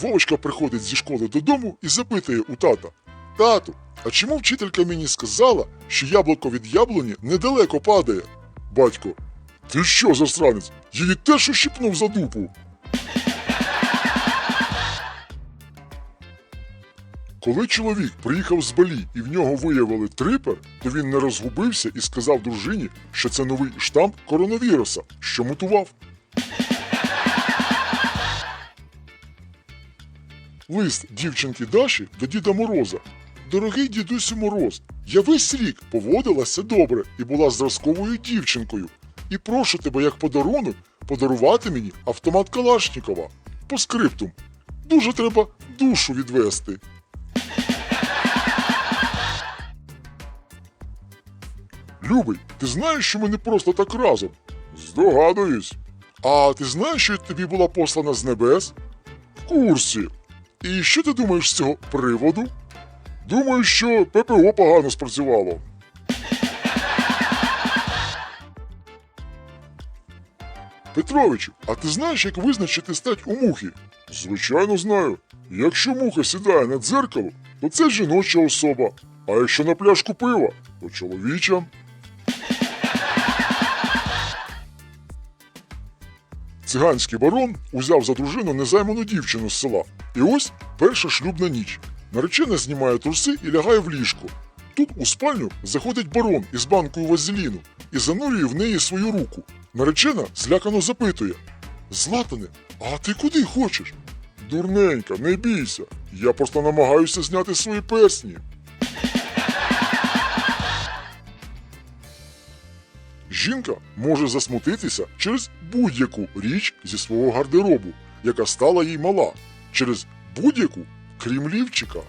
Вовочка приходить зі школи додому і запитує у тата: Тату, а чому вчителька мені сказала, що яблуко від яблуні недалеко падає? Батько, ти що, засранець? Її теж ущипнув за дупу. Коли чоловік приїхав з Балі і в нього виявили трипер, то він не розгубився і сказав дружині, що це новий штамп коронавіруса, що мутував. Лист дівчинки Даші до Діда Мороза. Дорогий дідусю Мороз, я весь рік поводилася добре і була зразковою дівчинкою. І прошу тебе, як подарунок, подарувати мені автомат Калашнікова. По скриптум. Дуже треба душу відвести. Любий, ти знаєш, що ми не просто так разом? Здогадуюсь. А ти знаєш, що тобі була послана з небес? В курсі. І що ти думаєш з цього приводу? Думаю, що ППО погано спрацювало. Петровичу, а ти знаєш, як визначити стать у мухи? Звичайно, знаю. Якщо муха сідає на дзеркало, то це жіноча особа. А якщо на пляшку пива, то чоловіча. Циганський барон узяв за дружину незайману дівчину з села. І ось перша шлюбна ніч. Наречена знімає труси і лягає в ліжко. Тут у спальню заходить барон із банкою вазеліну і занурює в неї свою руку. Наречена злякано запитує: Златане, а ти куди хочеш? Дурненька, не бійся. Я просто намагаюся зняти свої персні. Жінка може засмутитися через будь-яку річ зі свого гардеробу, яка стала їй мала, через будь-яку, крім лівчика.